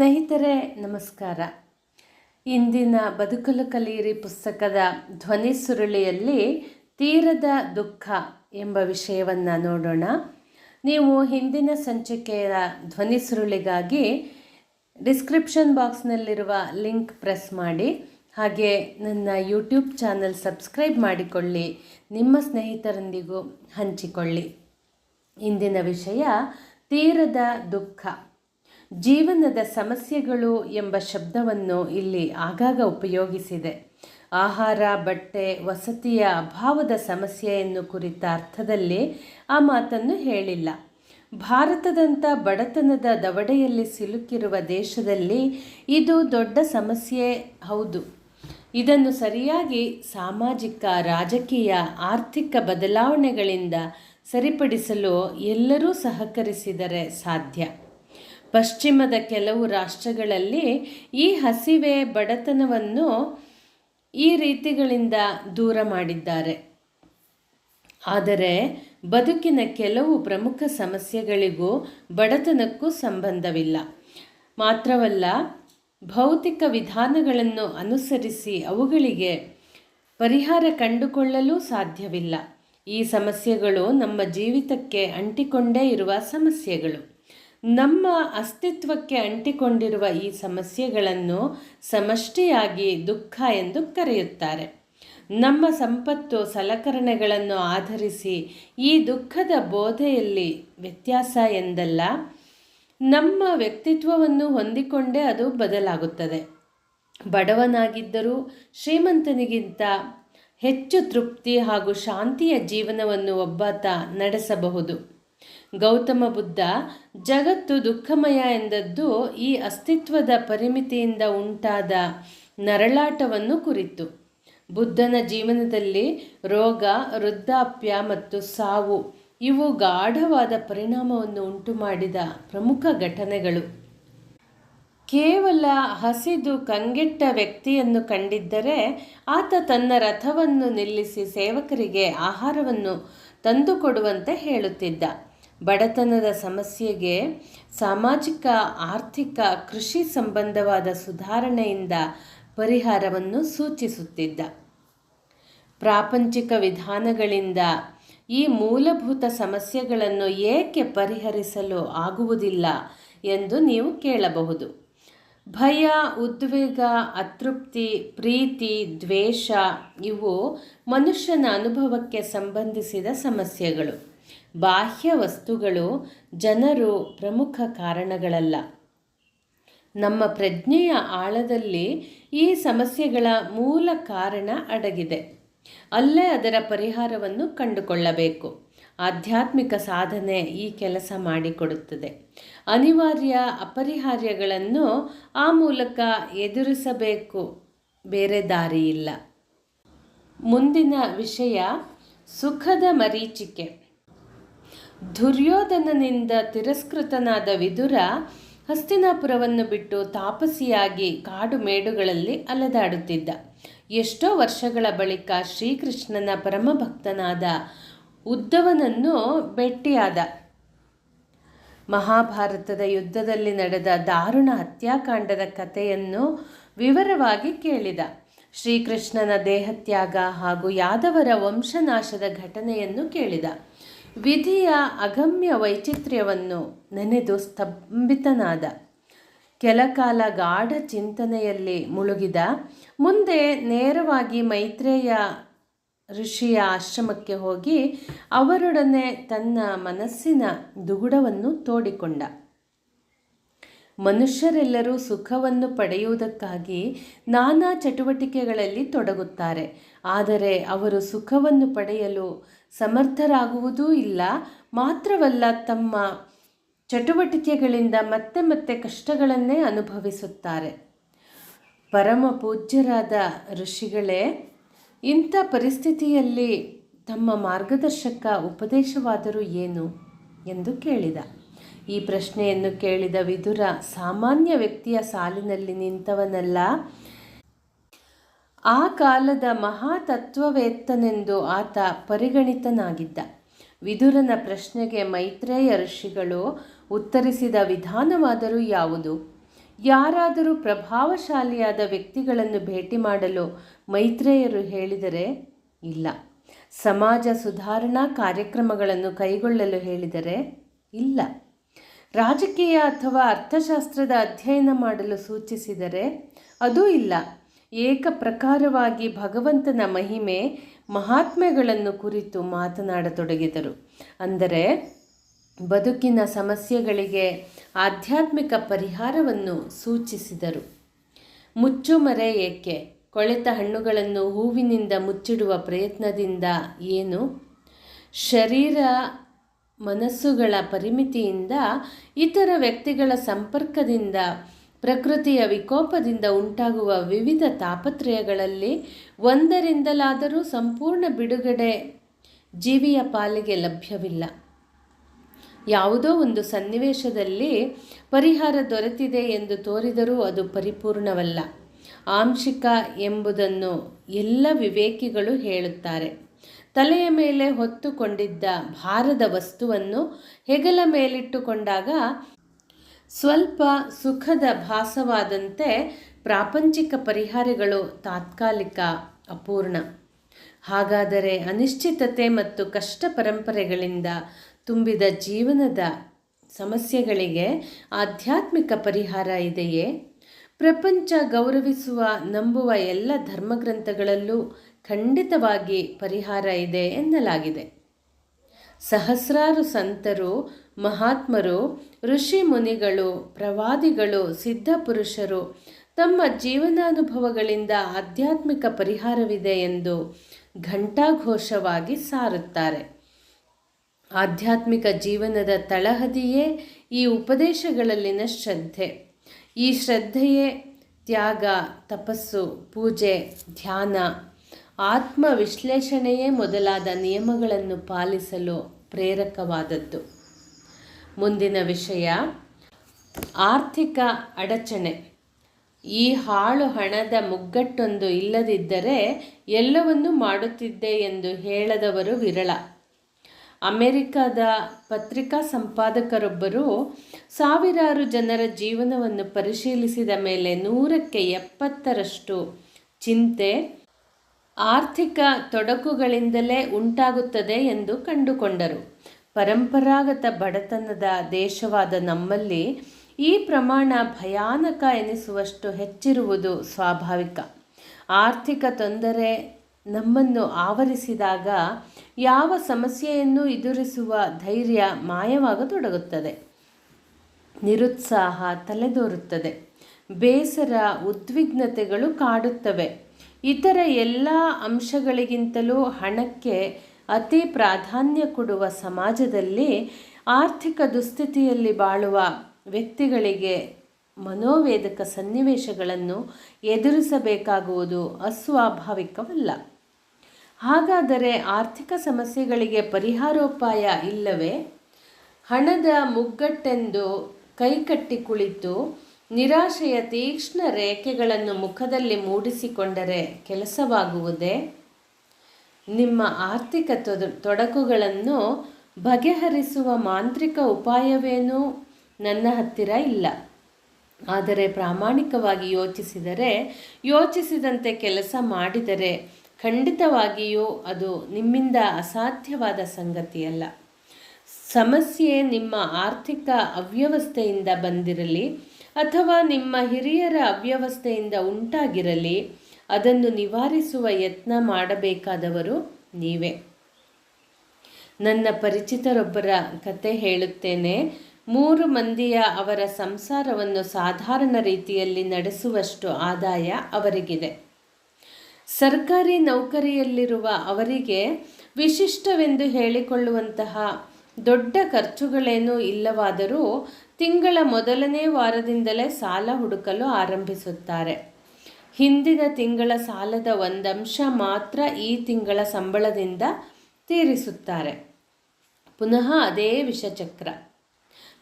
ಸ್ನೇಹಿತರೆ, ನಮಸ್ಕಾರ. ಇಂದಿನ ಬದುಕಲು ಕಲಿಯಿರಿ ಪುಸ್ತಕದ ಧ್ವನಿ ಸುರುಳಿಯಲ್ಲಿ ತೀರದ ದುಃಖ ಎಂಬ ವಿಷಯವನ್ನು ನೋಡೋಣ. ನೀವು ಹಿಂದಿನ ಸಂಚಿಕೆಯ ಧ್ವನಿ ಸುರುಳಿಗಾಗಿ ಡಿಸ್ಕ್ರಿಪ್ಷನ್ ಬಾಕ್ಸ್ನಲ್ಲಿರುವ ಲಿಂಕ್ ಪ್ರೆಸ್ ಮಾಡಿ, ಹಾಗೆ ನನ್ನ ಯೂಟ್ಯೂಬ್ ಚಾನಲ್ ಸಬ್ಸ್ಕ್ರೈಬ್ ಮಾಡಿಕೊಳ್ಳಿ. ನಿಮ್ಮ ಸ್ನೇಹಿತರೊಂದಿಗೂ ಹಂಚಿಕೊಳ್ಳಿ. ಇಂದಿನ ವಿಷಯ ತೀರದ ದುಃಖ. ಜೀವನದ ಸಮಸ್ಯೆಗಳು ಎಂಬ ಶಬ್ದವನ್ನು ಇಲ್ಲಿ ಆಗಾಗ ಉಪಯೋಗಿಸಿದೆ. ಆಹಾರ, ಬಟ್ಟೆ, ವಸತಿಯ ಅಭಾವದ ಸಮಸ್ಯೆಯನ್ನು ಕುರಿತ ಅರ್ಥದಲ್ಲಿ ಆ ಮಾತನ್ನು ಹೇಳಿಲ್ಲ. ಭಾರತದಂಥ ಬಡತನದ ದವಡೆಯಲ್ಲಿ ಸಿಲುಕಿರುವ ದೇಶದಲ್ಲಿ ಇದು ದೊಡ್ಡ ಸಮಸ್ಯೆ ಹೌದು. ಇದನ್ನು ಸರಿಯಾಗಿ ಸಾಮಾಜಿಕ, ರಾಜಕೀಯ, ಆರ್ಥಿಕ ಬದಲಾವಣೆಗಳಿಂದ ಸರಿಪಡಿಸಲು ಎಲ್ಲರೂ ಸಹಕರಿಸಿದರೆ ಸಾಧ್ಯ. ಪಶ್ಚಿಮದ ಕೆಲವು ರಾಷ್ಟ್ರಗಳಲ್ಲಿ ಈ ಹಸಿವೆ ಬಡತನವನ್ನು ಈ ರೀತಿಗಳಿಂದ ದೂರ ಮಾಡಿದ್ದಾರೆ. ಆದರೆ ಬದುಕಿನ ಕೆಲವು ಪ್ರಮುಖ ಸಮಸ್ಯೆಗಳಿಗೂ ಬಡತನಕ್ಕೂ ಸಂಬಂಧವಿಲ್ಲ. ಮಾತ್ರವಲ್ಲ, ಭೌತಿಕ ವಿಧಾನಗಳನ್ನು ಅನುಸರಿಸಿ ಅವುಗಳಿಗೆ ಪರಿಹಾರ ಕಂಡುಕೊಳ್ಳಲು ಸಾಧ್ಯವಿಲ್ಲ. ಈ ಸಮಸ್ಯೆಗಳು ನಮ್ಮ ಜೀವಿತಕ್ಕೆ ಅಂಟಿಕೊಂಡೇ ಇರುವ ಸಮಸ್ಯೆಗಳು. ನಮ್ಮ ಅಸ್ತಿತ್ವಕ್ಕೆ ಅಂಟಿಕೊಂಡಿರುವ ಈ ಸಮಸ್ಯೆಗಳನ್ನು ಸಮಷ್ಟಿಯಾಗಿ ದುಃಖ ಎಂದು ಕರೆಯುತ್ತಾರೆ. ನಮ್ಮ ಸಂಪತ್ತು ಸಲಕರಣೆಗಳನ್ನು ಆಧರಿಸಿ ಈ ದುಃಖದ ಬೋಧೆಯಲ್ಲಿ ವ್ಯತ್ಯಾಸ ಎಂದಲ್ಲ, ನಮ್ಮ ವ್ಯಕ್ತಿತ್ವವನ್ನು ಹೊಂದಿಕೊಂಡೇ ಅದು ಬದಲಾಗುತ್ತದೆ. ಬಡವನಾಗಿದ್ದರೂ ಶ್ರೀಮಂತನಿಗಿಂತ ಹೆಚ್ಚು ತೃಪ್ತಿ ಹಾಗೂ ಶಾಂತಿಯ ಜೀವನವನ್ನು ಒಬ್ಬಾತ ನಡೆಸಬಹುದು. ಗೌತಮ ಬುದ್ಧ, ಜಗತ್ತು ದುಃಖಮಯ ಎಂದದ್ದು ಈ ಅಸ್ತಿತ್ವದ ಪರಿಮಿತಿಯಿಂದ ಉಂಟಾದ ನರಳಾಟವನ್ನು ಕುರಿತು. ಬುದ್ಧನ ಜೀವನದಲ್ಲಿ ರೋಗ, ವೃದ್ಧಾಪ್ಯ ಮತ್ತು ಸಾವು ಇವು ಗಾಢವಾದ ಪರಿಣಾಮವನ್ನು ಉಂಟುಮಾಡಿದ ಪ್ರಮುಖ ಘಟನೆಗಳು. ಕೇವಲ ಹಸಿದು ಕಂಗೆಟ್ಟ ವ್ಯಕ್ತಿಯನ್ನು ಕಂಡಿದ್ದರೆ ಆತ ತನ್ನ ರಥವನ್ನು ನಿಲ್ಲಿಸಿ ಸೇವಕರಿಗೆ ಆಹಾರವನ್ನು ತಂದುಕೊಡುವಂತೆ ಹೇಳುತ್ತಿದ್ದ. ಬಡತನದ ಸಮಸ್ಯೆಗೆ ಸಾಮಾಜಿಕ, ಆರ್ಥಿಕ, ಕೃಷಿ ಸಂಬಂಧವಾದ ಸುಧಾರಣೆಯಿಂದ ಪರಿಹಾರವನ್ನು ಸೂಚಿಸುತ್ತಿದ್ದ. ಪ್ರಾಪಂಚಿಕ ವಿಧಾನಗಳಿಂದ ಈ ಮೂಲಭೂತ ಸಮಸ್ಯೆಗಳನ್ನು ಏಕೆ ಪರಿಹರಿಸಲು ಆಗುವುದಿಲ್ಲ ಎಂದು ನೀವು ಕೇಳಬಹುದು. ಭಯ, ಉದ್ವೇಗ, ಅತೃಪ್ತಿ, ಪ್ರೀತಿ, ದ್ವೇಷ ಇವು ಮನುಷ್ಯನ ಅನುಭವಕ್ಕೆ ಸಂಬಂಧಿಸಿದ ಸಮಸ್ಯೆಗಳು. ಬಾಹ್ಯ ವಸ್ತುಗಳು ಜನರು ಪ್ರಮುಖ ಕಾರಣಗಳಲ್ಲ. ನಮ್ಮ ಪ್ರಜ್ಞೆಯ ಆಳದಲ್ಲಿ ಈ ಸಮಸ್ಯೆಗಳ ಮೂಲ ಕಾರಣ ಅಡಗಿದೆ. ಅಲ್ಲೇ ಅದರ ಪರಿಹಾರವನ್ನು ಕಂಡುಕೊಳ್ಳಬೇಕು. ಆಧ್ಯಾತ್ಮಿಕ ಸಾಧನೆ ಈ ಕೆಲಸ ಮಾಡಿಕೊಡುತ್ತದೆ. ಅನಿವಾರ್ಯ ಅಪರಿಹಾರ್ಯಗಳನ್ನು ಆ ಮೂಲಕ ಎದುರಿಸಬೇಕು, ಬೇರೆ ದಾರಿಯಿಲ್ಲ. ಮುಂದಿನ ವಿಷಯ ಸುಖದ ಮರೀಚಿಕೆ. ದುರ್ಯೋಧನನಿಂದ ತಿರಸ್ಕೃತನಾದ ವಿದುರ ಹಸ್ತಿನಾಪುರವನ್ನು ಬಿಟ್ಟು ತಾಪಸಿಯಾಗಿ ಕಾಡು ಮೇಡುಗಳಲ್ಲಿ ಅಲೆದಾಡುತ್ತಿದ್ದ. ಎಷ್ಟೋ ವರ್ಷಗಳ ಬಳಿಕ ಶ್ರೀಕೃಷ್ಣನ ಪರಮಭಕ್ತನಾದ ಉದ್ದವನನ್ನು ಭೇಟಿಯಾದ. ಮಹಾಭಾರತದ ಯುದ್ಧದಲ್ಲಿ ನಡೆದ ದಾರುಣ ಹತ್ಯಾಕಾಂಡದ ಕಥೆಯನ್ನು ವಿವರವಾಗಿ ಕೇಳಿದ. ಶ್ರೀಕೃಷ್ಣನ ದೇಹತ್ಯಾಗ ಹಾಗೂ ಯಾದವರ ವಂಶನಾಶದ ಘಟನೆಯನ್ನು ಕೇಳಿದ. ವಿಧಿಯ ಅಗಮ್ಯ ವೈಚಿತ್ರ್ಯವನ್ನು ನೆನೆದು ಸ್ತಂಭಿತನಾದ. ಕೆಲಕಾಲ ಗಾಢ ಚಿಂತನೆಯಲ್ಲಿ ಮುಳುಗಿದ. ಮುಂದೆ ನೇರವಾಗಿ ಮೈತ್ರೇಯ ಋಷಿಯ ಆಶ್ರಮಕ್ಕೆ ಹೋಗಿ ಅವರೊಡನೆ ತನ್ನ ಮನಸ್ಸಿನ ದುಗುಡವನ್ನು ತೋಡಿಕೊಂಡ. ಮನುಷ್ಯರೆಲ್ಲರೂ ಸುಖವನ್ನು ಪಡೆಯುವುದಕ್ಕಾಗಿ ನಾನಾ ಚಟುವಟಿಕೆಗಳಲ್ಲಿ ತೊಡಗುತ್ತಾರೆ. ಆದರೆ ಅವರು ಸುಖವನ್ನು ಪಡೆಯಲು ಸಮರ್ಥರಾಗುವುದೂ ಇಲ್ಲ. ಮಾತ್ರವಲ್ಲ ತಮ್ಮ ಚಟುವಟಿಕೆಗಳಿಂದ ಮತ್ತೆ ಮತ್ತೆ ಕಷ್ಟಗಳನ್ನೇ ಅನುಭವಿಸುತ್ತಾರೆ. ಪರಮ ಪೂಜ್ಯರಾದ ಋಷಿಗಳೇ, ಇಂಥ ಪರಿಸ್ಥಿತಿಯಲ್ಲಿ ತಮ್ಮ ಮಾರ್ಗದರ್ಶಕ ಉಪದೇಶವಾದರೂ ಏನು ಎಂದು ಕೇಳಿದ. ಈ ಪ್ರಶ್ನೆಯನ್ನು ಕೇಳಿದ ವಿದುರ ಸಾಮಾನ್ಯ ವ್ಯಕ್ತಿಯ ಸಾಲಿನಲ್ಲಿ ನಿಂತವನಲ್ಲ ಆ ಕಾಲದ ಮಹಾತತ್ವವೇತ್ತನೆಂದು ಆತ ಪರಿಗಣಿತನಾಗಿದ್ದ. ವಿದುರನ ಪ್ರಶ್ನೆಗೆ ಮೈತ್ರೇಯ ಋಷಿಗಳು ಉತ್ತರಿಸಿದ ವಿಧಾನವಾದರೂ ಯಾವುದು? ಯಾರಾದರೂ ಪ್ರಭಾವಶಾಲಿಯಾದ ವ್ಯಕ್ತಿಗಳನ್ನು ಭೇಟಿ ಮಾಡಲು ಮೈತ್ರೇಯರು ಹೇಳಿದರೆ ಇಲ್ಲ. ಸಮಾಜ ಸುಧಾರಣಾ ಕಾರ್ಯಕ್ರಮಗಳನ್ನು ಕೈಗೊಳ್ಳಲು ಹೇಳಿದರೆ ಇಲ್ಲ. ರಾಜಕೀಯ ಅಥವಾ ಅರ್ಥಶಾಸ್ತ್ರದ ಅಧ್ಯಯನ ಮಾಡಲು ಸೂಚಿಸಿದರೆ ಅದೂ ಇಲ್ಲ. ಏಕಪ್ರಕಾರವಾಗಿ ಭಗವಂತನ ಮಹಿಮೆ ಮಹಾತ್ಮೆಗಳನ್ನು ಕುರಿತು ಮಾತನಾಡತೊಡಗಿದರು. ಅಂದರೆ, ಬದುಕಿನ ಸಮಸ್ಯೆಗಳಿಗೆ ಆಧ್ಯಾತ್ಮಿಕ ಪರಿಹಾರವನ್ನು ಸೂಚಿಸಿದರು. ಮುಚ್ಚುಮರೆ ಏಕೆ? ಕೊಳೆತ ಹಣ್ಣುಗಳನ್ನು ಹೂವಿನಿಂದ ಮುಚ್ಚಿಡುವ ಪ್ರಯತ್ನದಿಂದ ಏನು? ಶರೀರ ಮನಸ್ಸುಗಳ ಪರಿಮಿತಿಯಿಂದ ಇತರ ವ್ಯಕ್ತಿಗಳ ಸಂಪರ್ಕದಿಂದ ಪ್ರಕೃತಿಯ ವಿಕೋಪದಿಂದ ಉಂಟಾಗುವ ವಿವಿಧ ತಾಪತ್ರಯಗಳಲ್ಲಿ ಒಂದರಿಂದಲಾದರೂ ಸಂಪೂರ್ಣ ಬಿಡುಗಡೆ ಜೀವಿಯ ಪಾಲಿಗೆ ಲಭ್ಯವಿಲ್ಲ. ಯಾವುದೋ ಒಂದು ಸನ್ನಿವೇಶದಲ್ಲಿ ಪರಿಹಾರ ದೊರೆತಿದೆ ಎಂದು ತೋರಿದರೂ ಅದು ಪರಿಪೂರ್ಣವಲ್ಲ. ಆಂಶಿಕ ಎಂಬುದನ್ನು ಎಲ್ಲ ವಿವೇಕಿಗಳು ಹೇಳುತ್ತಾರೆ. ತಲೆಯ ಮೇಲೆ ಹೊತ್ತುಕೊಂಡಿದ್ದ ಭಾರದ ವಸ್ತುವನ್ನು ಹೆಗಲ ಮೇಲಿಟ್ಟುಕೊಂಡಾಗ ಸ್ವಲ್ಪ ಸುಖದ ಭಾಸವಾದಂತೆ ಪ್ರಾಪಂಚಿಕ ಪರಿಹಾರಗಳು ತಾತ್ಕಾಲಿಕ, ಅಪೂರ್ಣ. ಹಾಗಾದರೆ ಅನಿಶ್ಚಿತತೆ ಮತ್ತು ಕಷ್ಟ ಪರಂಪರೆಗಳಿಂದ ತುಂಬಿದ ಜೀವನದ ಸಮಸ್ಯೆಗಳಿಗೆ ಆಧ್ಯಾತ್ಮಿಕ ಪರಿಹಾರ ಇದೆಯೇ? ಪ್ರಪಂಚ ಗೌರವಿಸುವ, ನಂಬುವ ಎಲ್ಲ ಧರ್ಮಗ್ರಂಥಗಳಲ್ಲೂ ಖಂಡಿತವಾಗಿ ಪರಿಹಾರ ಇದೆ ಎನ್ನಲಾಗಿದೆ. ಸಹಸ್ರಾರು ಸಂತರು ಮಹಾತ್ಮರು, ಋಷಿ ಮುನಿಗಳು, ಪ್ರವಾದಿಗಳು ಸಿದ್ಧಪುರುಷರು ತಮ್ಮ ಜೀವನಾನುಭವಗಳಿಂದ ಆಧ್ಯಾತ್ಮಿಕ ಪರಿಹಾರವಿದೆ ಎಂದು ಘಂಟಾಘೋಷವಾಗಿ ಸಾರುತ್ತಾರೆ. ಆಧ್ಯಾತ್ಮಿಕ ಜೀವನದ ತಳಹದಿಯೇ ಈ ಉಪದೇಶಗಳಲ್ಲಿನ ಶ್ರದ್ಧೆ. ಈ ಶ್ರದ್ಧೆಯೇ ತ್ಯಾಗ, ತಪಸ್ಸು, ಪೂಜೆ, ಧ್ಯಾನ ಆತ್ಮ ವಿಶ್ಲೇಷಣೆಯೇ ಮೊದಲಾದ ನಿಯಮಗಳನ್ನು ಪಾಲಿಸಲು ಪ್ರೇರಕವಾದದ್ದು. ಮುಂದಿನ ವಿಷಯ. ಆರ್ಥಿಕ ಅಡಚಣೆ. ಈ ಹಾಳು ಹಣದ ಮುಗ್ಗಟ್ಟೊಂದು ಇಲ್ಲದಿದ್ದರೆ ಎಲ್ಲವನ್ನೂ ಮಾಡುತ್ತಿದ್ದೆ ಎಂದು ಹೇಳದವರು ವಿರಳ. ಅಮೆರಿಕದ ಪತ್ರಿಕಾ ಸಂಪಾದಕರೊಬ್ಬರು ಸಾವಿರಾರು ಜನರ ಜೀವನವನ್ನು ಪರಿಶೀಲಿಸಿದ ಮೇಲೆ ನೂರಕ್ಕೆ ಎಪ್ಪತ್ತರಷ್ಟು ಚಿಂತೆ ಆರ್ಥಿಕ ತೊಡಕುಗಳಿಂದಲೇ ಉಂಟಾಗುತ್ತದೆ ಎಂದು ಕಂಡುಕೊಂಡರು. ಪರಂಪರಾಗತ ಬಡತನದ ದೇಶವಾದ ನಮ್ಮಲ್ಲಿ ಈ ಪ್ರಮಾಣ ಭಯಾನಕ ಎನಿಸುವಷ್ಟು ಹೆಚ್ಚಿರುವುದು ಸ್ವಾಭಾವಿಕ. ಆರ್ಥಿಕ ತೊಂದರೆ ನಮ್ಮನ್ನು ಆವರಿಸಿದಾಗ ಯಾವ ಸಮಸ್ಯೆಯನ್ನು ಎದುರಿಸುವ ಧೈರ್ಯ ಮಾಯವಾಗತೊಡಗುತ್ತದೆ. ನಿರುತ್ಸಾಹ ತಲೆದೋರುತ್ತದೆ. ಬೇಸರ, ಉದ್ವಿಗ್ನತೆಗಳು ಕಾಡುತ್ತವೆ. ಇತರ ಎಲ್ಲ ಅಂಶಗಳಿಗಿಂತಲೂ ಹಣಕ್ಕೆ ಅತಿ ಪ್ರಾಧಾನ್ಯ ಕೊಡುವ ಸಮಾಜದಲ್ಲಿ ಆರ್ಥಿಕ ದುಸ್ಥಿತಿಯಲ್ಲಿ ಬಾಳುವ ವ್ಯಕ್ತಿಗಳಿಗೆ ಮನೋವೇದಕ ಸನ್ನಿವೇಶಗಳನ್ನು ಎದುರಿಸಬೇಕಾಗುವುದು ಅಸ್ವಾಭಾವಿಕವಲ್ಲ. ಹಾಗಾದರೆ ಆರ್ಥಿಕ ಸಮಸ್ಯೆಗಳಿಗೆ ಪರಿಹಾರೋಪಾಯ ಇಲ್ಲವೇ? ಹಣದ ಮುಗ್ಗಟ್ಟೆಂದು ಕೈಕಟ್ಟಿ ಕುಳಿತು ನಿರಾಶೆಯ ತೀಕ್ಷ್ಣ ರೇಖೆಗಳನ್ನು ಮುಖದಲ್ಲಿ ಮೂಡಿಸಿಕೊಂಡರೆ ಕೆಲಸವಾಗುವುದೇ? ನಿಮ್ಮ ಆರ್ಥಿಕ ತೊಡಕುಗಳನ್ನು ಬಗೆಹರಿಸುವ ಮಾಂತ್ರಿಕ ಉಪಾಯವೇನೂ ನನ್ನ ಹತ್ತಿರ ಇಲ್ಲ. ಆದರೆ ಪ್ರಾಮಾಣಿಕವಾಗಿ ಯೋಚಿಸಿದರೆ, ಯೋಚಿಸಿದಂತೆ ಕೆಲಸ ಮಾಡಿದರೆ ಖಂಡಿತವಾಗಿಯೂ ಅದು ನಿಮ್ಮಿಂದ ಅಸಾಧ್ಯವಾದ ಸಂಗತಿಯಲ್ಲ. ಸಮಸ್ಯೆ ನಿಮ್ಮ ಆರ್ಥಿಕ ಅವ್ಯವಸ್ಥೆಯಿಂದ ಬಂದಿರಲಿ ಅಥವಾ ನಿಮ್ಮ ಹಿರಿಯರ ಅವ್ಯವಸ್ಥೆಯಿಂದ ಉಂಟಾಗಿರಲಿ ಅದನ್ನು ನಿವಾರಿಸುವ ಯತ್ನ ಮಾಡಬೇಕಾದವರು ನೀವೇ. ನನ್ನ ಪರಿಚಿತರೊಬ್ಬರ ಕತೆ ಹೇಳುತ್ತೇನೆ. ಮೂರು ಮಂದಿಯ ಅವರ ಸಂಸಾರವನ್ನು ಸಾಧಾರಣ ರೀತಿಯಲ್ಲಿ ನಡೆಸುವಷ್ಟು ಆದಾಯ ಅವರಿಗಿದೆ. ಸರ್ಕಾರಿ ನೌಕರಿಯಲ್ಲಿರುವ ಅವರಿಗೆ ವಿಶಿಷ್ಟವೆಂದು ಹೇಳಿಕೊಳ್ಳುವಂತಹ ದೊಡ್ಡ ಖರ್ಚುಗಳೇನೂ ಇಲ್ಲವಾದರೂ ತಿಂಗಳ ಮೊದಲನೇ ವಾರದಿಂದಲೇ ಸಾಲ ಹುಡುಕಲು ಆರಂಭಿಸುತ್ತಾರೆ. ಹಿಂದಿನ ತಿಂಗಳ ಸಾಲದ ಒಂದಂಶ ಮಾತ್ರ ಈ ತಿಂಗಳ ಸಂಬಳದಿಂದ ತೀರಿಸುತ್ತಾರೆ. ಪುನಃ ಅದೇ ವಿಷಚಕ್ರ.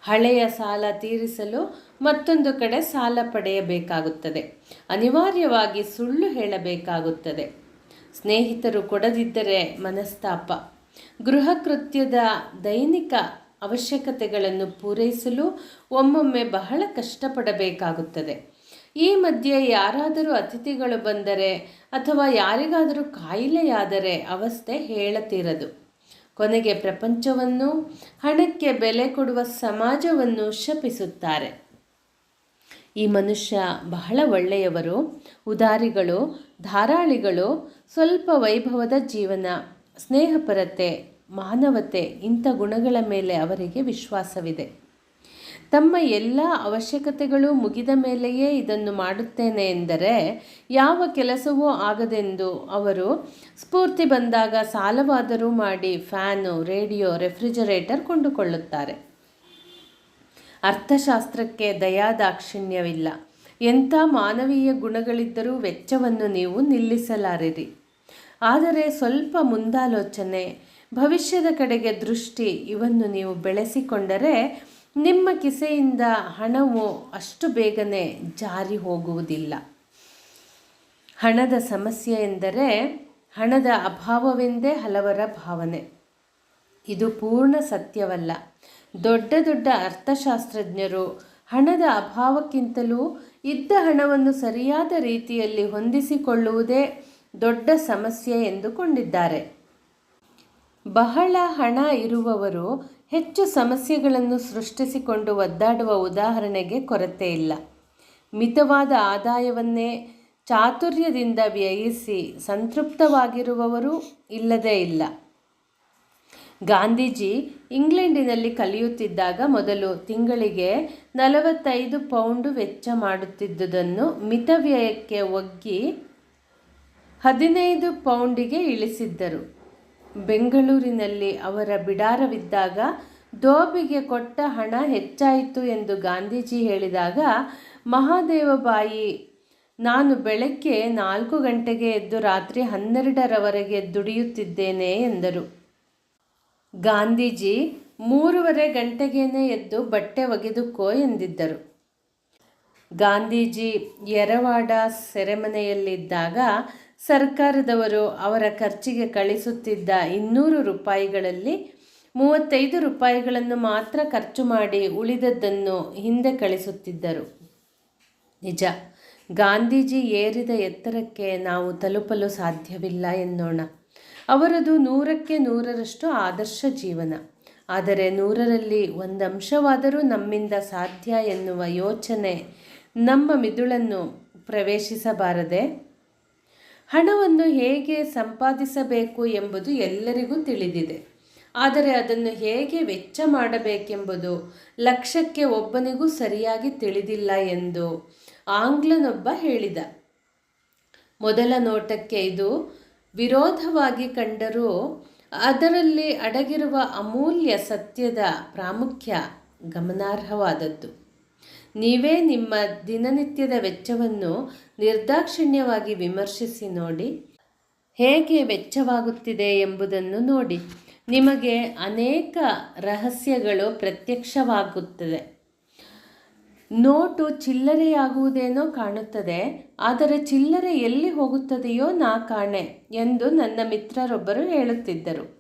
ಹಳೆಯ ಸಾಲ ತೀರಿಸಲು ಮತ್ತೊಂದು ಕಡೆ ಸಾಲ ಪಡೆಯಬೇಕಾಗುತ್ತದೆ. ಅನಿವಾರ್ಯವಾಗಿ ಸುಳ್ಳು ಹೇಳಬೇಕಾಗುತ್ತದೆ. ಸ್ನೇಹಿತರು ಕೊಡದಿದ್ದರೆ ಮನಸ್ತಾಪ. ಗೃಹ ಕೃತ್ಯದ ದೈನಿಕ ಅವಶ್ಯಕತೆಗಳನ್ನು ಪೂರೈಸಲು ಒಮ್ಮೊಮ್ಮೆ ಬಹಳ ಕಷ್ಟಪಡಬೇಕಾಗುತ್ತದೆ. ಈ ಮಧ್ಯೆ ಯಾರಾದರೂ ಅತಿಥಿಗಳು ಬಂದರೆ ಅಥವಾ ಯಾರಿಗಾದರೂ ಕಾಯಿಲೆಯಾದರೆ ಅವಸ್ಥೆ ಹೇಳತಿರದು. ಕೊನೆಗೆ ಪ್ರಪಂಚವನ್ನು, ಹಣಕ್ಕೆ ಬೆಲೆ ಕೊಡುವ ಸಮಾಜವನ್ನು ಶಪಿಸುತ್ತಾರೆ. ಈ ಮನುಷ್ಯ ಬಹಳ ಒಳ್ಳೆಯವರು, ಉದಾರಿಗಳು, ಧಾರಾಳಿಗಳು, ಸ್ವಲ್ಪ ವೈಭವದ ಜೀವನ, ಸ್ನೇಹಪರತೆ, ಮಾನವತೆ ಇಂಥ ಗುಣಗಳ ಮೇಲೆ ಅವರಿಗೆ ವಿಶ್ವಾಸವಿದೆ. ತಮ್ಮ ಎಲ್ಲ ಅವಶ್ಯಕತೆಗಳು ಮುಗಿದ ಮೇಲೆಯೇ ಇದನ್ನು ಮಾಡುತ್ತೇನೆ ಎಂದರೆ, ಯಾವ ಕೆಲಸವೂ ಆಗದೆಂದು ಅವರು ಸ್ಫೂರ್ತಿ ಬಂದಾಗ ಸಾಲವಾದರೂ ಮಾಡಿ ಫ್ಯಾನು, ರೇಡಿಯೋ, ರೆಫ್ರಿಜರೇಟರ್ ಕೊಂಡುಕೊಳ್ಳುತ್ತಾರೆ. ಅರ್ಥಶಾಸ್ತ್ರಕ್ಕೆ ದಯಾದಾಕ್ಷಿಣ್ಯವಿಲ್ಲ. ಎಂಥ ಮಾನವೀಯ ಗುಣಗಳಿದ್ದರೂ ವೆಚ್ಚವನ್ನು ನೀವು ನಿಲ್ಲಿಸಲಾರಿರಿ. ಆದರೆ ಸ್ವಲ್ಪ ಮುಂದಾಲೋಚನೆ, ಭವಿಷ್ಯದ ಕಡೆಗೆ ದೃಷ್ಟಿ ಇವನ್ನು ನೀವು ಬೆಳೆಸಿಕೊಂಡರೆ ನಿಮ್ಮ ಕಿಸೆಯಿಂದ ಹಣವು ಅಷ್ಟು ಬೇಗನೆ ಜಾರಿ ಹೋಗುವುದಿಲ್ಲ. ಹಣದ ಸಮಸ್ಯೆ ಎಂದರೆ ಹಣದ ಅಭಾವವೆಂದೇ ಹಲವರ ಭಾವನೆ. ಇದು ಪೂರ್ಣ ಸತ್ಯವಲ್ಲ. ದೊಡ್ಡ ದೊಡ್ಡ ಅರ್ಥಶಾಸ್ತ್ರಜ್ಞರು ಹಣದ ಅಭಾವಕ್ಕಿಂತಲೂ ಇದ್ದ ಹಣವನ್ನು ಸರಿಯಾದ ರೀತಿಯಲ್ಲಿ ಹೊಂದಿಸಿಕೊಳ್ಳುವುದೇ ದೊಡ್ಡ ಸಮಸ್ಯೆ ಎಂದುಕೊಂಡಿದ್ದಾರೆ. ಬಹಳ ಹಣ ಇರುವವರು ಹೆಚ್ಚು ಸಮಸ್ಯೆಗಳನ್ನು ಸೃಷ್ಟಿಸಿಕೊಂಡು ಒದ್ದಾಡುವ ಉದಾಹರಣೆಗೆ ಕೊರತೆ ಇಲ್ಲ. ಮಿತವಾದ ಆದಾಯವನ್ನೇ ಚಾತುರ್ಯದಿಂದ ವ್ಯಯಿಸಿ ಸಂತೃಪ್ತವಾಗಿರುವವರು ಇಲ್ಲದೇ ಇಲ್ಲ. ಗಾಂಧೀಜಿ ಇಂಗ್ಲೆಂಡಿನಲ್ಲಿ ಕಲಿಯುತ್ತಿದ್ದಾಗ ಮೊದಲು ತಿಂಗಳಿಗೆ ನಲವತ್ತೈದು ಪೌಂಡು ವೆಚ್ಚ ಮಾಡುತ್ತಿದ್ದುದನ್ನು ಮಿತವ್ಯಯಕ್ಕೆ ಒಗ್ಗಿ ಹದಿನೈದು ಪೌಂಡಿಗೆ ಇಳಿಸಿದ್ದರು. ಬೆಂಗಳೂರಿನಲ್ಲಿ ಅವರ ಬಿಡಾರವಿದ್ದಾಗ ದೋಬಿಗೆ ಕೊಟ್ಟ ಹಣ ಹೆಚ್ಚಾಯಿತು ಎಂದು ಗಾಂಧೀಜಿ ಹೇಳಿದಾಗ, ಮಹಾದೇವಬಾಯಿ, ನಾನು ಬೆಳಗ್ಗೆ ನಾಲ್ಕು ಗಂಟೆಗೆ ಎದ್ದು ರಾತ್ರಿ ಹನ್ನೆರಡರವರೆಗೆ ದುಡಿಯುತ್ತಿದ್ದೇನೆ ಎಂದರು. ಗಾಂಧೀಜಿ, ಮೂರುವರೆ ಗಂಟೆಗೇನೆ ಎದ್ದು ಬಟ್ಟೆ ಒಗೆದುಕೋ ಎಂದಿದ್ದರು. ಗಾಂಧೀಜಿ, ಯರವಾಡ ಸೆರೆಮನೆಯಲ್ಲಿದ್ದಾಗ ಸರ್ಕಾರದವರು ಅವರ ಖರ್ಚಿಗೆ ಕಳಿಸುತ್ತಿದ್ದ ಇನ್ನೂರು ರೂಪಾಯಿಗಳಲ್ಲಿ ಮೂವತ್ತೈದು ರೂಪಾಯಿಗಳನ್ನು ಮಾತ್ರ ಖರ್ಚು ಮಾಡಿ ಉಳಿದದ್ದನ್ನು ಹಿಂದೆ ಕಳಿಸುತ್ತಿದ್ದರು. ನಿಜ, ಗಾಂಧೀಜಿ ಏರಿದ ಎತ್ತರಕ್ಕೆ ನಾವು ತಲುಪಲು ಸಾಧ್ಯವಿಲ್ಲ ಎನ್ನೋಣ. ಅವರದು ನೂರಕ್ಕೆ ನೂರರಷ್ಟು ಆದರ್ಶ ಜೀವನ. ಆದರೆ ನೂರರಲ್ಲಿ ಒಂದಂಶವಾದರೂ ನಮ್ಮಿಂದ ಸಾಧ್ಯ ಎನ್ನುವ ಯೋಚನೆ ನಮ್ಮ ಮಿದುಳನ್ನು ಪ್ರವೇಶಿಸಬಾರದೆ? ಹಣವನ್ನು ಹೇಗೆ ಸಂಪಾದಿಸಬೇಕು ಎಂಬುದು ಎಲ್ಲರಿಗೂ ತಿಳಿದಿದೆ. ಆದರೆ ಅದನ್ನು ಹೇಗೆ ವೆಚ್ಚ ಮಾಡಬೇಕೆಂಬುದು ಲಕ್ಷ್ಯಕ್ಕೆ ಒಬ್ಬನಿಗೂ ಸರಿಯಾಗಿ ತಿಳಿದಿಲ್ಲ ಎಂದು ಆಂಗ್ಲನೊಬ್ಬ ಹೇಳಿದ. ಮೊದಲ ನೋಟಕ್ಕೆ ಇದು ವಿರೋಧವಾಗಿ ಕಂಡರೂ ಅದರಲ್ಲಿ ಅಡಗಿರುವ ಅಮೂಲ್ಯ ಸತ್ಯದ ಪ್ರಾಮುಖ್ಯ ಗಮನಾರ್ಹವಾದದ್ದು. ನೀವೇ ನಿಮ್ಮ ದಿನನಿತ್ಯದ ವೆಚ್ಚವನ್ನು ನಿರ್ದಾಕ್ಷಿಣ್ಯವಾಗಿ ವಿಮರ್ಶಿಸಿ ನೋಡಿ, ಹೇಗೆ ವೆಚ್ಚವಾಗುತ್ತಿದೆ ಎಂಬುದನ್ನು ನೋಡಿ. ನಿಮಗೆ ಅನೇಕ ರಹಸ್ಯಗಳು ಪ್ರತ್ಯಕ್ಷವಾಗುತ್ತದೆ ನೋಟು ಚಿಲ್ಲರೆಯಾಗುವುದೇನೋ ಕಾಣುತ್ತದೆ, ಆದರೆ ಚಿಲ್ಲರೆ ಎಲ್ಲಿ ಹೋಗುತ್ತದೆಯೋ ನಾ ಕಾಣೆ ಎಂದು ನನ್ನ ಮಿತ್ರರೊಬ್ಬರು ಹೇಳುತ್ತಿದ್ದರು.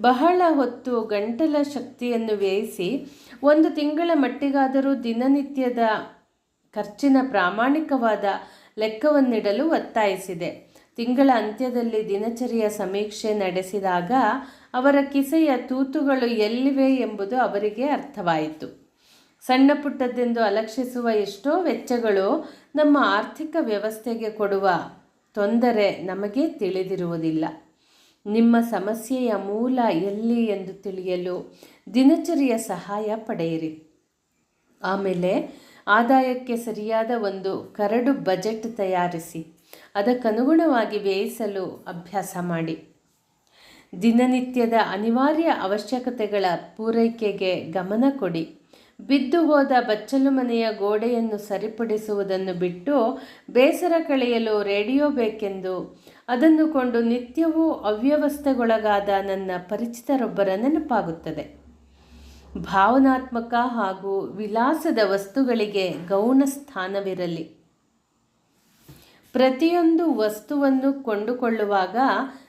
ಬಹಳ ಹೊತ್ತು ಗಂಟಲ ಶಕ್ತಿಯನ್ನು ವ್ಯಯಿಸಿ ಒಂದು ತಿಂಗಳ ಮಟ್ಟಿಗಾದರೂ ದಿನನಿತ್ಯದ ಖರ್ಚಿನ ಪ್ರಾಮಾಣಿಕವಾದ ಲೆಕ್ಕವನ್ನಿಡಲು ಒತ್ತಾಯಿಸಿದೆ. ತಿಂಗಳ ಅಂತ್ಯದಲ್ಲಿ ದಿನಚರಿಯ ಸಮೀಕ್ಷೆ ನಡೆಸಿದಾಗ ಅವರ ಕಿಸೆಯ ತೂತುಗಳು ಎಲ್ಲಿವೆ ಎಂಬುದು ಅವರಿಗೆ ಅರ್ಥವಾಯಿತು. ಸಣ್ಣ ಪುಟ್ಟದ್ದೆಂದು ಅಲಕ್ಷಿಸುವ ಎಷ್ಟೋ ವೆಚ್ಚಗಳು ನಮ್ಮ ಆರ್ಥಿಕ ವ್ಯವಸ್ಥೆಗೆ ಕೊಡುವ ತೊಂದರೆ ನಮಗೆ ತಿಳಿದಿರುವುದಿಲ್ಲ. ನಿಮ್ಮ ಸಮಸ್ಯೆಯ ಮೂಲ ಎಲ್ಲಿ ಎಂದು ತಿಳಿಯಲು ದಿನಚರಿಯ ಸಹಾಯ ಪಡೆಯಿರಿ. ಆಮೇಲೆ ಆದಾಯಕ್ಕೆ ಸರಿಯಾದ ಒಂದು ಕರಡು ಬಜೆಟ್ ತಯಾರಿಸಿ, ಅದಕ್ಕನುಗುಣವಾಗಿ ವ್ಯಯಿಸಲು ಅಭ್ಯಾಸ ಮಾಡಿ. ದಿನನಿತ್ಯದ ಅನಿವಾರ್ಯ ಅವಶ್ಯಕತೆಗಳ ಪೂರೈಕೆಗೆ ಗಮನ ಕೊಡಿ. ಬಿದ್ದು ಹೋದ ಬಚ್ಚಲು ಮನೆಯ ಗೋಡೆಯನ್ನು ಸರಿಪಡಿಸುವುದನ್ನು ಬಿಟ್ಟು ಬೇಸರ ಕಳೆಯಲು ರೇಡಿಯೋ ಬೇಕೆಂದು. ಅದನ್ನು ಕೊಂಡು ನಿತ್ಯವೂ ಅವ್ಯವಸ್ಥೆಗೊಳಗಾದ ನನ್ನ ಪರಿಚಿತರೊಬ್ಬರ ನೆನಪಾಗುತ್ತದೆ. ಭಾವನಾತ್ಮಕ ಹಾಗೂ ವಿಲಾಸದ ವಸ್ತುಗಳಿಗೆ ಗೌಣ ಸ್ಥಾನವಿರಲಿ. ಪ್ರತಿಯೊಂದು ವಸ್ತುವನ್ನು ಕೊಂಡುಕೊಳ್ಳುವಾಗ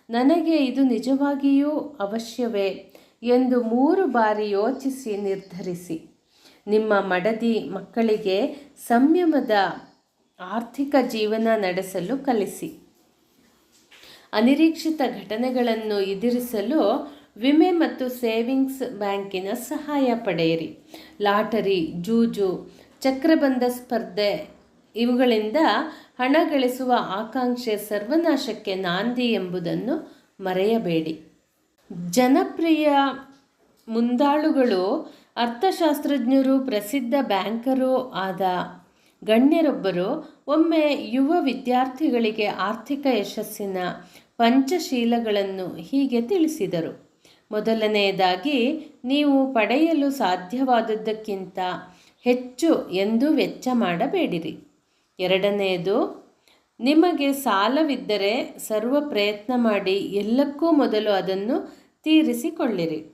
ನನಗೆ ಇದು ನಿಜವಾಗಿಯೂ ಅವಶ್ಯವೇ ಎಂದು ಮೂರು ಬಾರಿ ಯೋಚಿಸಿ ನಿರ್ಧರಿಸಿ. ನಿಮ್ಮ ಮಡದಿ ಮಕ್ಕಳಿಗೆ ಸಂಯಮದ ಆರ್ಥಿಕ ಜೀವನ ನಡೆಸಲು ಕಲಿಸಿ. ಅನಿರೀಕ್ಷಿತ ಘಟನೆಗಳನ್ನು ಎದುರಿಸಲು ವಿಮೆ ಮತ್ತು ಸೇವಿಂಗ್ಸ್ ಬ್ಯಾಂಕಿನ ಸಹಾಯ ಪಡೆಯಿರಿ. ಲಾಟರಿ, ಜೂಜು, ಚಕ್ರಬಂಧ ಸ್ಪರ್ಧೆ ಇವುಗಳಿಂದ ಹಣ ಗಳಿಸುವ ಆಕಾಂಕ್ಷೆ ಸರ್ವನಾಶಕ್ಕೆ ನಾಂದಿ ಎಂಬುದನ್ನು ಮರೆಯಬೇಡಿ. ಜನಪ್ರಿಯ ಮುಂದಾಳುಗಳು ಅರ್ಥಶಾಸ್ತ್ರಜ್ಞರು, ಪ್ರಸಿದ್ಧ ಬ್ಯಾಂಕರು ಆದ ಗಣ್ಯರೊಬ್ಬರು ಒಮ್ಮೆ ಯುವ ವಿದ್ಯಾರ್ಥಿಗಳಿಗೆ ಆರ್ಥಿಕ ಯಶಸ್ಸಿನ ಪಂಚಶೀಲಗಳನ್ನು ಹೀಗೆ ತಿಳಿಸಿದರು. ಮೊದಲನೆಯದಾಗಿ, ನೀವು ಪಡೆಯಲು ಸಾಧ್ಯವಾದದ್ದಕ್ಕಿಂತ ಹೆಚ್ಚು ಎಂದು ವೆಚ್ಚ ಮಾಡಬೇಡಿರಿ. ಎರಡನೆಯದು, ನಿಮಗೆ ಸಾಲವಿದ್ದರೆ ಸರ್ವ ಪ್ರಯತ್ನ ಮಾಡಿ ಎಲ್ಲಕ್ಕೂ ಮೊದಲು ಅದನ್ನು ತೀರಿಸಿಕೊಳ್ಳಿರಿ.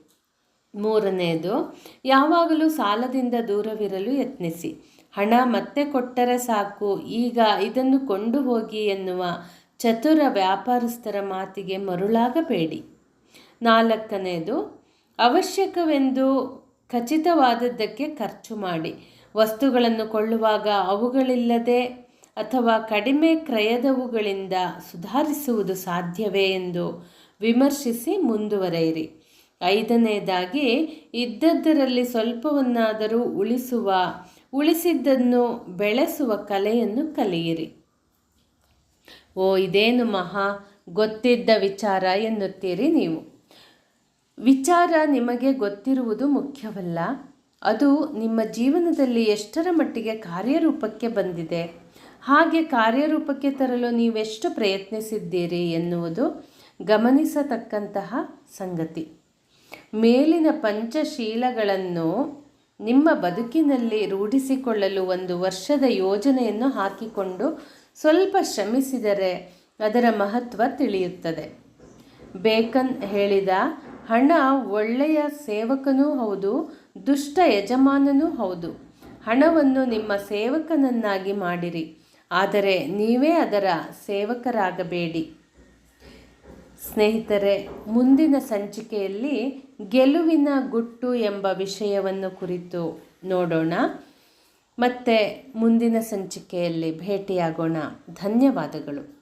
ಮೂರನೆಯದು ಯಾವಾಗಲೂ ಸಾಲದಿಂದ ದೂರವಿರಲು ಯತ್ನಿಸಿ. ಹಣ ಮತ್ತೆ ಕೊಟ್ಟರೆ ಸಾಕು, ಈಗ ಇದನ್ನು ಕೊಂಡು ಹೋಗಿ ಎನ್ನುವ ಚತುರ ವ್ಯಾಪಾರಸ್ಥರ ಮಾತಿಗೆ ಮರುಳಾಗಬೇಡಿ. ನಾಲ್ಕನೆಯದು ಅವಶ್ಯಕವೆಂದು ಖಚಿತವಾದದ್ದಕ್ಕೆ ಖರ್ಚು ಮಾಡಿ. ವಸ್ತುಗಳನ್ನು ಕೊಳ್ಳುವಾಗ ಅವುಗಳಿಲ್ಲದೆ ಅಥವಾ ಕಡಿಮೆ ಕ್ರಯದವುಗಳಿಂದ ಸುಧಾರಿಸುವುದು ಸಾಧ್ಯವೇ ಎಂದು ವಿಮರ್ಶಿಸಿ ಮುಂದುವರೆಯಿರಿ. ಐದನೆಯದಾಗಿ ಇದ್ದದ್ದರಲ್ಲಿ ಸ್ವಲ್ಪವನ್ನಾದರೂ ಉಳಿಸುವ, ಉಳಿಸಿದ್ದನ್ನು ಬೆಳೆಸುವ ಕಲೆಯನ್ನು ಕಲಿಯಿರಿ. ಓ, ಇದೇನು ಮಹಾ ಗೊತ್ತಿದ್ದ ವಿಚಾರ ಎನ್ನುತ್ತೀರಿ ನೀವು. ವಿಚಾರ ನಿಮಗೆ ಗೊತ್ತಿರುವುದು ಮುಖ್ಯವಲ್ಲ. ಅದು ನಿಮ್ಮ ಜೀವನದಲ್ಲಿ ಎಷ್ಟರ ಮಟ್ಟಿಗೆ ಕಾರ್ಯರೂಪಕ್ಕೆ ಬಂದಿದೆ. ಹಾಗೆ ಕಾರ್ಯರೂಪಕ್ಕೆ ತರಲು ನೀವೆಷ್ಟು ಪ್ರಯತ್ನಿಸಿದ್ದೀರಿ ಎನ್ನುವುದು ಗಮನಿಸತಕ್ಕಂತಹ ಸಂಗತಿ. ಮೇಲಿನ ಪಂಚಶೀಲಗಳನ್ನು ನಿಮ್ಮ ಬದುಕಿನಲ್ಲಿ ರೂಢಿಸಿಕೊಳ್ಳಲು ಒಂದು ವರ್ಷದ ಯೋಜನೆಯನ್ನು ಹಾಕಿಕೊಂಡು ಸ್ವಲ್ಪ ಶ್ರಮಿಸಿದರೆ ಅದರ ಮಹತ್ವ ತಿಳಿಯುತ್ತದೆ. ಬೇಕನ್ ಹೇಳಿದ, ಹಣ ಒಳ್ಳೆಯ ಸೇವಕನೂ ಹೌದು, ದುಷ್ಟ ಯಜಮಾನನೂ ಹೌದು. ಹಣವನ್ನು ನಿಮ್ಮ ಸೇವಕನನ್ನಾಗಿ ಮಾಡಿರಿ. ಆದರೆ ನೀವೇ ಅದರ ಸೇವಕರಾಗಬೇಡಿ. ಸ್ನೇಹಿತರೆ ಮುಂದಿನ ಸಂಚಿಕೆಯಲ್ಲಿ ಗೆಲುವಿನ ಗುಟ್ಟು ಎಂಬ ವಿಷಯವನ್ನು ಕುರಿತು ನೋಡೋಣ. ಮತ್ತು ಮುಂದಿನ ಸಂಚಿಕೆಯಲ್ಲಿ ಭೇಟಿಯಾಗೋಣ. ಧನ್ಯವಾದಗಳು.